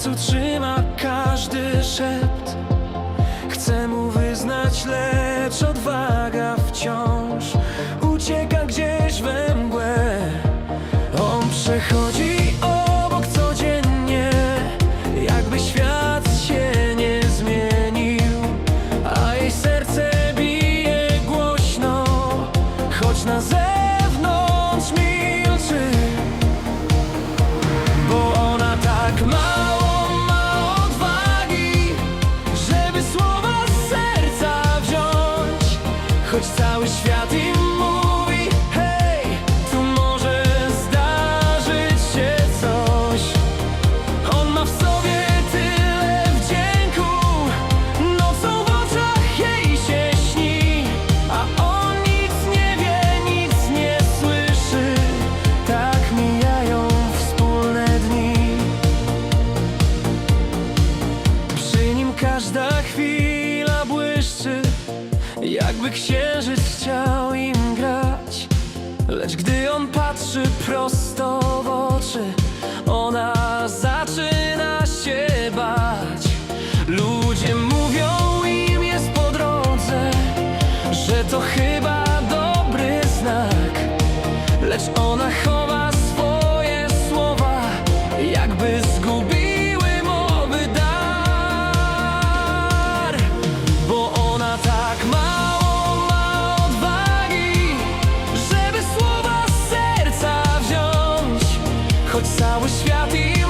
sercu trzyma każdy szept. Chcę mu wyznać, lecz odwaga wciąż Ucieka gdzieś we mgłę. On przechodzi obok codziennie Jakby świat się nie zmienił A jej serce bije głośno Choć na zewnątrz jakby księżyc chciał im grać. Lecz gdy on patrzy prosto w oczy, ona zaczyna się bać. Ludzie mówią im jest po drodze, że to chyba Став у святий